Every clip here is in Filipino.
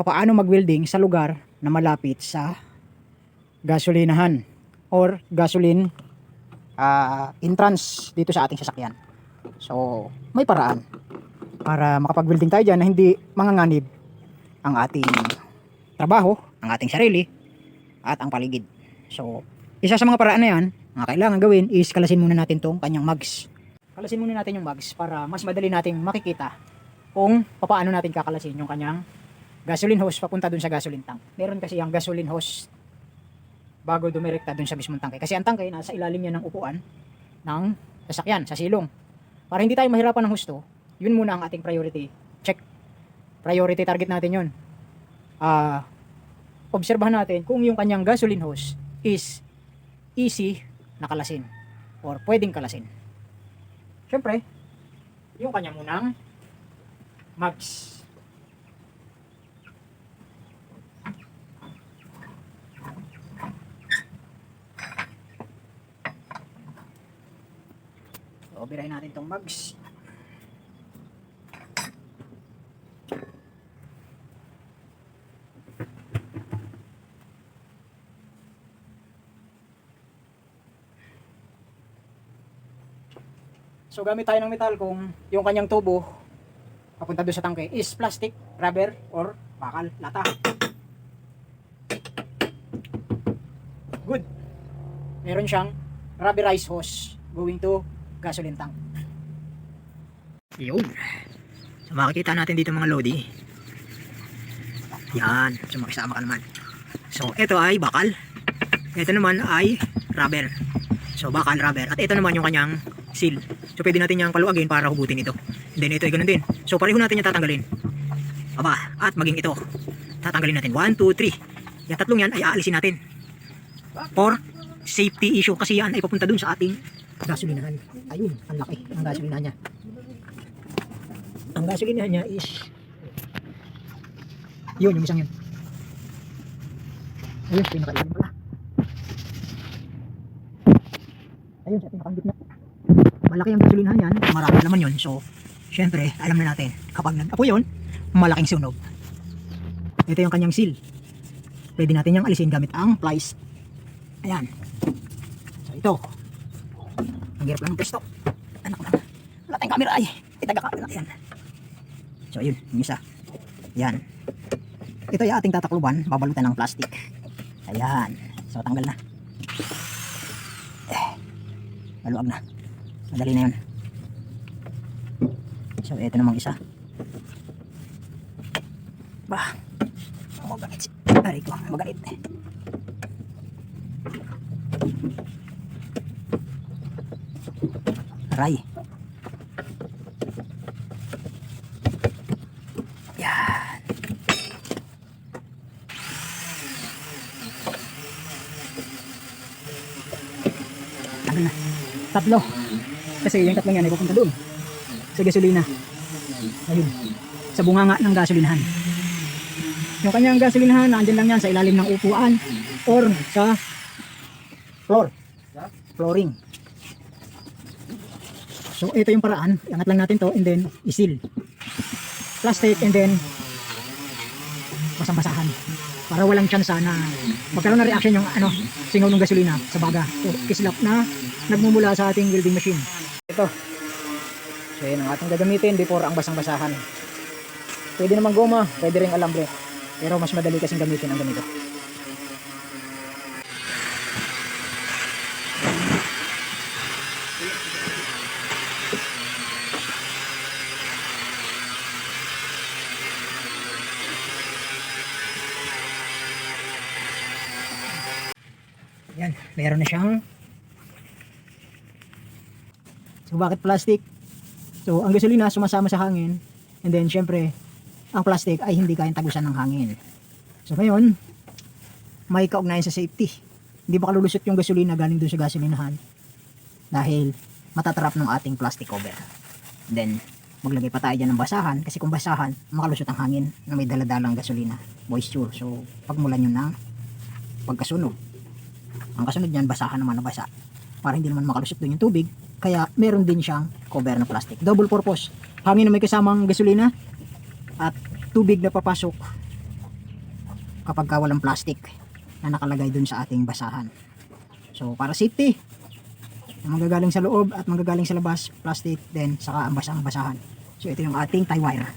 papaano mag-welding sa lugar na malapit sa gasolinahan or gasoline ah, entrance dito sa ating sasakyan. So, may paraan para makapag-welding tayo dyan na hindi manganganib ang ating trabaho, ang ating sarili, at ang paligid. So, isa sa mga paraan na yan, na kailangan gawin is kalasin muna natin tong kanyang mags. Kalasin muna natin yung mags para mas madali nating makikita kung paano natin kakalasin yung kanyang gasoline hose papunta dun sa gasoline tank. Meron kasi yung gasoline hose bago dumirekta dun sa mismong tangke. Kasi ang tangke nasa ilalim yan ng upuan ng sasakyan, sa silong. Para hindi tayo mahirapan ng husto, yun muna ang ating priority. Check. Priority target natin yun. Ah, obserbahan natin kung yung kanyang gasoline hose is easy na kalasin or pwedeng kalasin. Siyempre, yung kanya munang mags. Birahin natin tong mags. So gamit tayo ng metal kung yung kanyang tubo papunta doon sa tangke is plastic, rubber, or bakal, lata. Good. Meron siyang rubberized hose going to gasoline tank. Yun. So makikita natin dito mga lodi. Yan. So makisama ka naman. So ito ay bakal. Ito naman ay rubber. So bakal rubber. At ito naman yung kanyang seal. So pwede natin yung paluagin para hugutin ito. And then ito ay ganun din. So pareho natin yung tatanggalin. Aba, at maging ito. Tatanggalin natin. 1, 2, 3. Yung tatlong yan ay aalisin natin. For safety issue. Kasi yan ay papunta dun sa ating gasolinahan. Ayun, ang laki ng gasolinahan niya. Ang gasolinahan niya is yun, yung isang yun. Ayun, pinakailan pala. Ayun, sa pinakang gitna malaki ang gasolinahan yan, marami naman yun. So, syempre, alam na natin, kapag nag-apo yun, malaking sunog. Ito yung kanyang seal. Pwede natin yung alisin gamit ang plies. Ayan. So, ito. Ang hirap lang ng pesto. Anak ko lang. Wala tayong camera ay. Itaga ka. Ayan. So, ayun. Yung isa. Ayan. Ito yung ating tatakluban. Babalutan ng plastic. Ayan. So, tanggal na. Eh. Maluag na. Madali na yun. So, ito namang isa. Bah. Magalit. Aray ko, magalit. Aray. Yan. Tagal na. Tatlo. Kasi yung tatlong yan ay pupunta doon. Sa gasolina. Ayun. Sa bunganga ng gasolinahan. Yung kanyang gasolinahan, nandyan lang yan sa ilalim ng upuan or sa floor. Flooring. So ito yung paraan. Iangat lang natin to and then isil. Plastic and then basang-basahan. Para walang chance na magkaroon ng reaction yung ano, singaw ng gasolina sa baga. So kislap na nagmumula sa ating welding machine. Ito. So yun ang ating gagamitin before ang basang-basahan. Pwede naman goma, pwede rin alambre. Pero mas madali kasing gamitin ang ganito. Yan, meron na siyang So bakit plastic? So ang gasolina sumasama sa hangin and then syempre ang plastic ay hindi kayang tagusan ng hangin. So ngayon, may kaugnayan sa safety. Hindi ba kalulusot yung gasolina galing doon sa gasolinahan dahil matatrap ng ating plastic cover. And then maglagay pa tayo dyan ng basahan kasi kung basahan, makalusot ang hangin na may daladalang gasolina, moisture. So pagmulan yun ng pagkasunog. Ang kasunod niyan, basahan naman na basa para hindi naman makalusot doon yung tubig kaya meron din siyang cover na plastic double purpose hangin na may kasamang gasolina at tubig na papasok kapag ka walang plastic na nakalagay dun sa ating basahan. So para safety, na manggagaling sa loob at manggagaling sa labas, plastic, then saka ang basang basahan. So ito yung ating tie wire.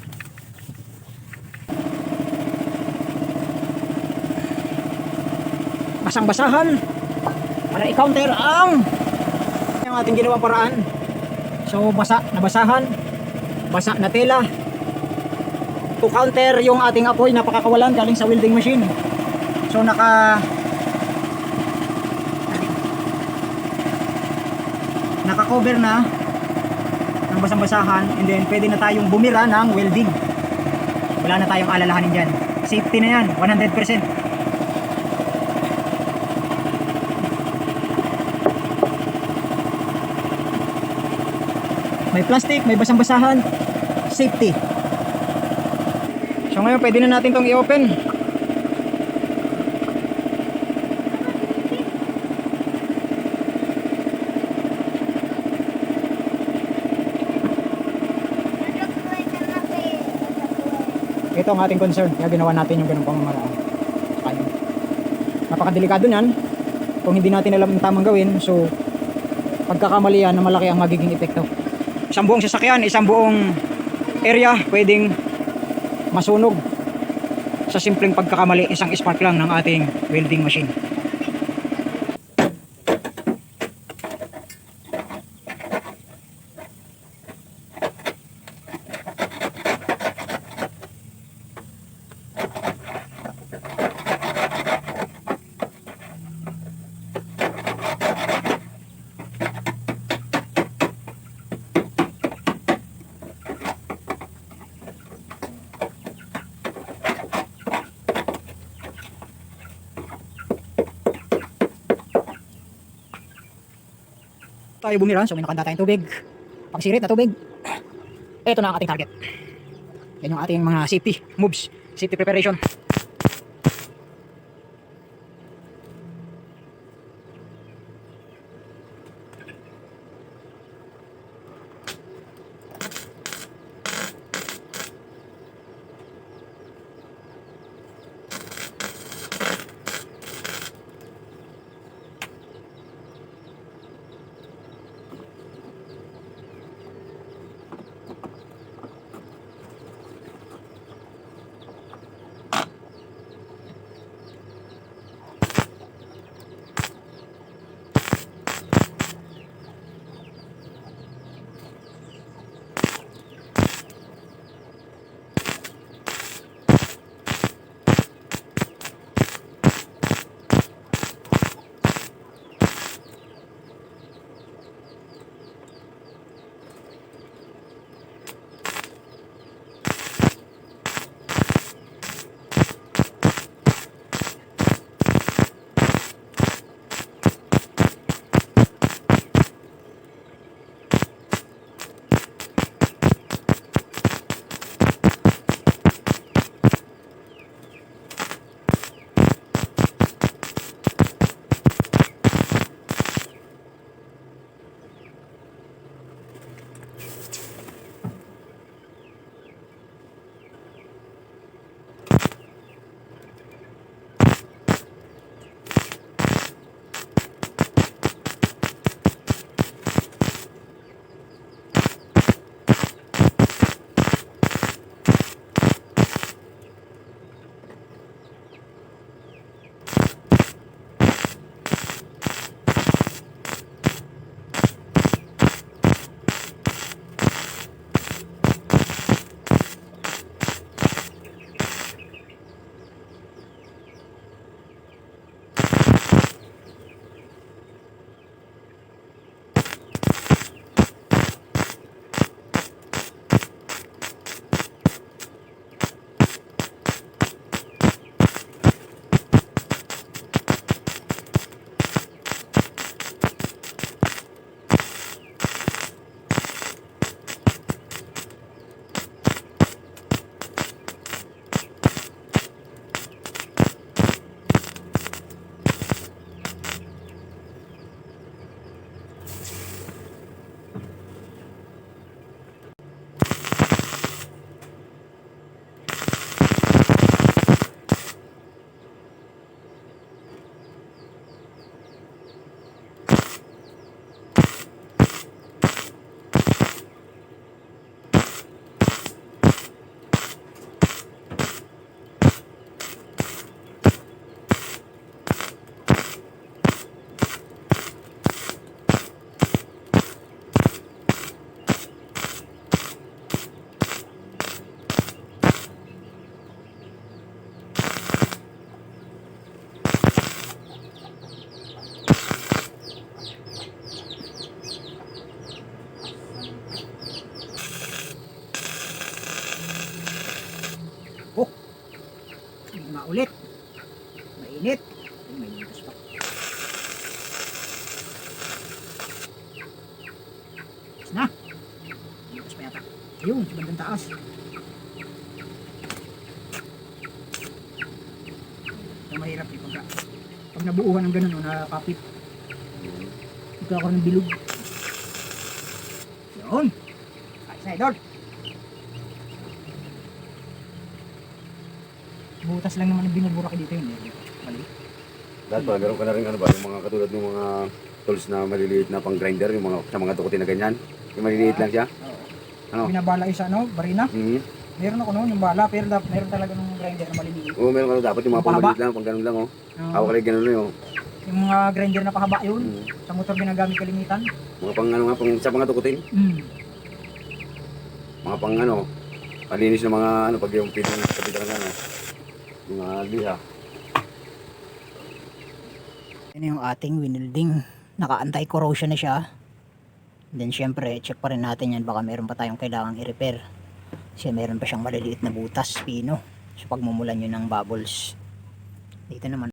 Basang basahan para i-counter ang yung ating ginawang paraan. So basa na basahan, basa na tela, to counter yung ating apoy na pakakawalan galing sa welding machine. So naka naka-cover na ng basang-basahan and then pwede na tayong bumira ng welding. Wala na tayong alalahanin dyan. Safety na yan, 100%. May plastic, may basang-basahan, safety. So ngayon pwede na natin tong i-open. Ito ang ating concern. Kaya ginawa natin yung ganung pamamaraan. Napakadelikado niyan. Kung hindi natin alam ang tamang gawin, so pagkakamali yan malaki ang magiging epekto. Isang buong sasakyan, isang buong area pwedeng masunog sa simpleng pagkakamali isang spark lang ng ating welding machine. Tayo bumira, so may nakanda tayong tubig. Pagsirit na tubig. Ito na ang ating target. Yan yung ating mga safety moves, safety preparation. Ulit. Mainit. Ay, may butas pa. Tapos na. Butas pa yata. Ayun, sa bandang taas. Ito mahirap eh pag, pag nabuuhan ng ganun nakakapit. Magkakaroon ng bilog. Yun. Ayos na idol. Butas lang naman ang binuburak dito yun eh. Mali. Dahil pa, meron ka na rin ano ba, yung mga katulad ng mga tools na maliliit na pang grinder, yung mga sa mga tukutin na ganyan. Yung maliliit lang siya. Oo. Ano? Binabala yung sa ano, barina. Mhm. Meron ako noon yung bala, pero dap, meron talaga nung grinder na maliliit. Oo, meron ka na dapat yung mga pang Pahaba? maliliit lang, pang ganun lang oh. Oo. Hawak lang ganun lang oh. yung mga grinder na pahaba yun, Mhm. sa motor ginagamit kalimitan. Mga pang ano nga, pang, sa mga tukutin. Mm. Mga pang ano, palinis ng mga ano, pag yung piling kapitan ng ano, mga liha. Yan yung ating winilding. Naka-anti-corrosion na siya. Then syempre, check pa rin natin yan. Baka meron pa tayong kailangang i-repair. Kasi meron pa siyang maliliit na butas, pino. So pagmumulan yun ng bubbles. Dito naman,